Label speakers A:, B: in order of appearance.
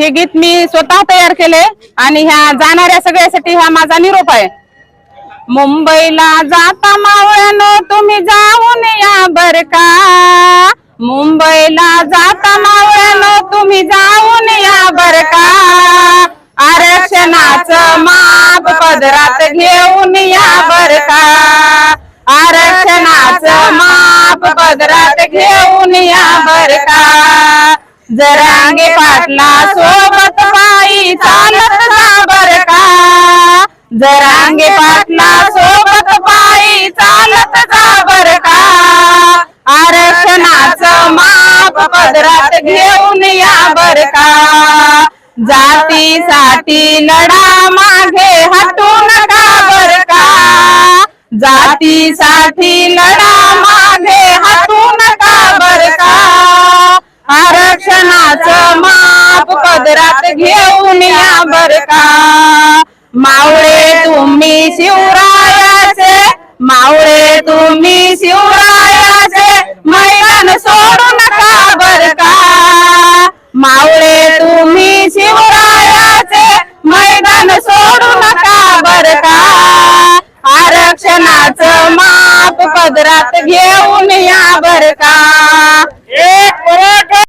A: हे गीत मी स्वतः तयार केले आणि ह्या जाणाऱ्या सगळ्यासाठी हा माझा निरोप आहे. मुंबईला जाता मावळ्यानो तुम्ही जाऊन या बर का? मुंबईला जाता मावळ्यानो तुम्ही जाऊन या बर का? आरक्षणाचं माप पदरात घेऊन या बर का? आरक्षणाच माप पदरात घेऊन या बर का? जरांगे पाटला सोबत पायी चालत जा बर का? जरांगे पाटला सोबत पायी चालत जा बर का? आरक्षणाचं माप पदरात घेऊन या बर का? जातीसाठी लढा मागे हटू नका बर का? जातीसाठी लढा पदरात घेऊन या बर का? मावळे तुम्ही शिवरायाचे मावळे तुम्ही शिवरायाचे मैदान सोडू नका बर का? मावळे तुम्ही शिवरायाचे मैदान सोडू नका बर का? आरक्षणाचं माप पदरात घेऊन या बर का?